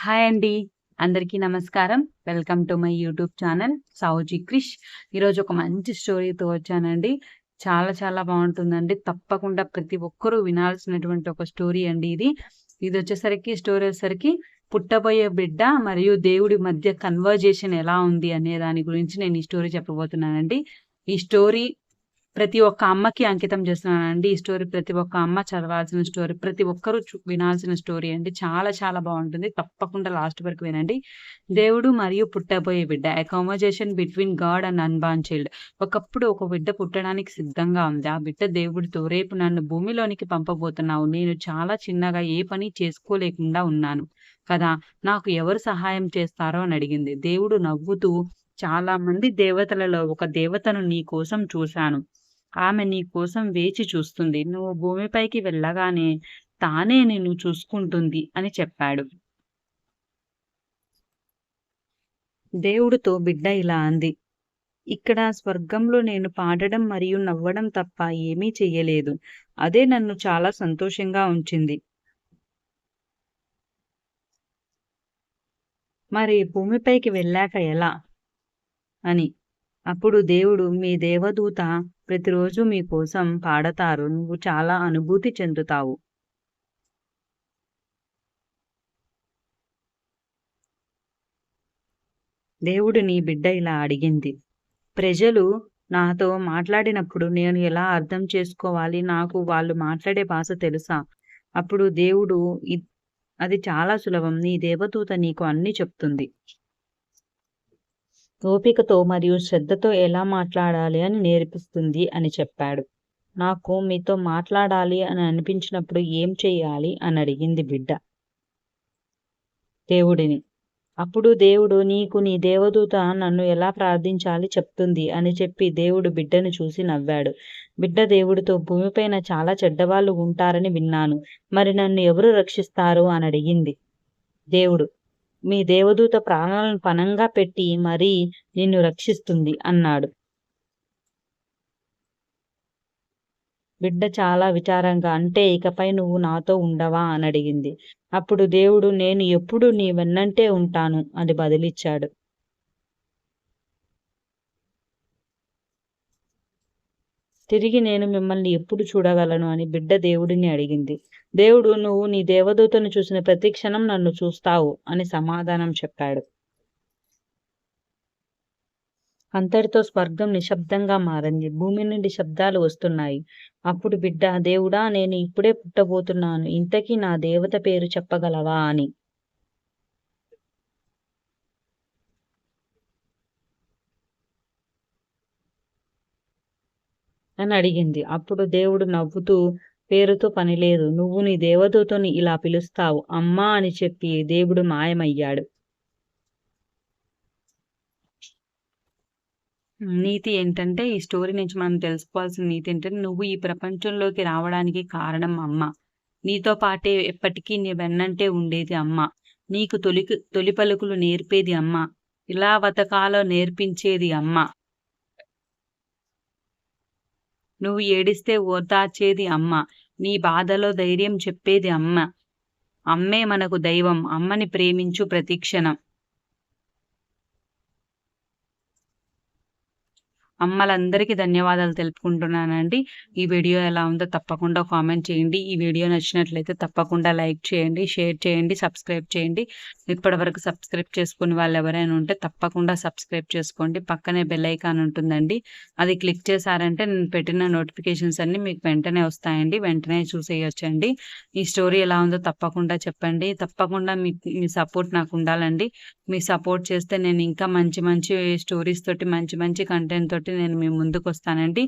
Hi అండి. అందరికీ నమస్కారం. Welcome to my YouTube channel Savuji Krish. ఈరోజు ఒక మంచి స్టోరీతో వచ్చానండి. చాలా చాలా బాగుంటుందండి తప్పకుండా ప్రతి ఒక్కరూ వినాల్సినటువంటి ఒక స్టోరీ అండి ఇది. ఇది వచ్చేసరికి స్టోరీ వచ్చేసరికి పుట్టబోయే బిడ్డ మరియు దేవుడి మధ్య కన్వర్జేషన్ ఎలా ఉంది అనే దాని గురించి నేను ఈ స్టోరీ చెప్పబోతున్నానండి. ఈ స్టోరీ ప్రతి ఒక్క అమ్మకి అంకితం చేస్తున్నానండి. ఈ స్టోరీ ప్రతి ఒక్క అమ్మ చదవాల్సిన స్టోరీ. ప్రతి ఒక్కరూ వినాల్సిన స్టోరీ అండి. చాలా చాలా బాగుంటుంది తప్పకుండా లాస్ట్ వరకు వినండి. దేవుడు మరియు పుట్టబోయే బిడ్డ a between god and unborn child. ఒకప్పుడు ఒక బిడ్డ పుట్టడానికి సిద్ధంగా ఉంది. ఆ బిడ్డ దేవుడితో రేపు నన్ను భూమిలోనికి పంపబోతున్నావు. నేను చాలా చిన్నగా ఏ పని చేసుకోలేకుండా ఉన్నాను కదా! నాకు ఎవరు సహాయం చేస్తారో అని అడిగింది. దేవుడు నవ్వుతూ చాలా మంది దేవతలలో ఒక దేవతను నీ కోసం చూశాను. ఆమె నీ కోసం వేచి చూస్తుంది. నువ్వు భూమిపైకి వెళ్ళగానే తానే నిన్ను చూసుకుంటుంది అని చెప్పాడు. దేవుడితో బిడ్డ ఇలా అంది. ఇక్కడ స్వర్గంలో నేను పాడడం మరియు నవ్వడం తప్ప ఏమీ చెయ్యలేదు. అదే నన్ను చాలా సంతోషంగా ఉంచింది. మరి భూమిపైకి వెళ్ళాక ఎలా? అని. అప్పుడు దేవుడు మీ దేవదూత ప్రతిరోజు మీ కోసం పాడతారు. నువ్వు చాలా అనుభూతి చెందుతావు. దేవుడు నీ బిడ్డ ఇలా అడిగింది. ప్రజలు నాతో మాట్లాడినప్పుడు నేను ఎలా అర్థం చేసుకోవాలి? నాకు వాళ్ళు మాట్లాడే భాష తెలుసా? అప్పుడు దేవుడు అది చాలా సులభం. నీ దేవదూత నీకు అన్ని చెప్తుంది. ఓపికతో మరియు శ్రద్ధతో ఎలా మాట్లాడాలి అని నేర్పిస్తుంది అని చెప్పాడు. నాకు మీతో మాట్లాడాలి అని అనిపించినప్పుడు ఏం చేయాలి అని అడిగింది బిడ్డ. దేవుడిని. అప్పుడు దేవుడు నీకు నీ దేవదూత నన్ను ఎలా ప్రార్థించాలి చెప్తుంది అని చెప్పి దేవుడు బిడ్డను చూసి నవ్వాడు. బిడ్డ దేవుడితో భూమిపైన చాలా చెడ్డవాళ్ళు ఉంటారని విన్నాను. మరి నన్ను ఎవరు రక్షిస్తారు? అని అడిగింది. దేవుడు మీ దేవదూత ప్రాణాలను పణంగా పెట్టి మరీ నిన్ను రక్షిస్తుంది అన్నాడు. బిడ్డ చాలా విచారంగా అంటే ఇకపై నువ్వు నాతో ఉండవా? అని అడిగింది. అప్పుడు దేవుడు నేను ఎప్పుడూ నీ వెన్నంటే ఉంటాను అని బదులిచ్చాడు. తిరిగి నేను మిమ్మల్ని ఎప్పుడు చూడగలను? అని బిడ్డ దేవుడిని అడిగింది. దేవుడు నువ్వు నీ దేవదూతను చూసిన ప్రతి క్షణం నన్ను చూస్తావు అని సమాధానం చెప్పాడు. అంతటితో స్వర్గం నిశ్శబ్దంగా మారింది. భూమి నుండి శబ్దాలు వస్తున్నాయి. అప్పుడు బిడ్డ దేవుడా నేను ఇప్పుడే పుట్టబోతున్నాను. ఇంతకీ నా దేవత పేరు చెప్పగలవా? అని. అని అడిగింది. అప్పుడు దేవుడు నవ్వుతూ పేరుతో పనిలేదు. నువ్వు నీ దేవదూతని ఇలా పిలుస్తావు. అమ్మా అని చెప్పి దేవుడు మాయమయ్యాడు. నీతి ఏంటంటే ఈ స్టోరీ నుంచి మనం తెలుసుకోవాల్సిన నీతి ఏంటంటే నువ్వు ఈ ప్రపంచంలోకి రావడానికి కారణం అమ్మ. నీతో పాటే ఎప్పటికీ నీ వెన్నంటే ఉండేది అమ్మ. నీకు తొలి తొలి పలుకులు నేర్పేది అమ్మ. ఇలా వతకాలో నేర్పించేది అమ్మ. నువ్వు ఏడిస్తే ఓదార్చేది అమ్మ. నీ బాధలో ధైర్యం చెప్పేది అమ్మ. అమ్మే మనకు దైవం. అమ్మని ప్రేమించు ప్రతిక్షణం. అమ్మలందరికీ ధన్యవాదాలు తెలుపుకుంటున్నానండి. ఈ వీడియో ఎలా ఉందో తప్పకుండా కామెంట్ చేయండి. ఈ వీడియో నచ్చినట్లయితే తప్పకుండా లైక్ చేయండి, షేర్ చేయండి, సబ్స్క్రైబ్ చేయండి. ఇప్పటివరకు సబ్స్క్రైబ్ చేసుకుని వాళ్ళు ఎవరైనా ఉంటే తప్పకుండా సబ్స్క్రైబ్ చేసుకోండి. పక్కనే బెల్ ఐకాన్ ఉంటుందండి. అది క్లిక్ చేశారంటే నేను పెట్టిన నోటిఫికేషన్స్ అన్నీ మీకు వెంటనే వస్తాయండి. వెంటనే చూసేయొచ్చండి. ఈ స్టోరీ ఎలా ఉందో తప్పకుండా చెప్పండి. తప్పకుండా మీ మీ సపోర్ట్ నాకు ఉండాలండి. మీ సపోర్ట్ చేస్తే నేను ఇంకా మంచి మంచి స్టోరీస్ తోటి మంచి మంచి కంటెంట్ తోటి నేను మీ ముందుకొస్తానండి.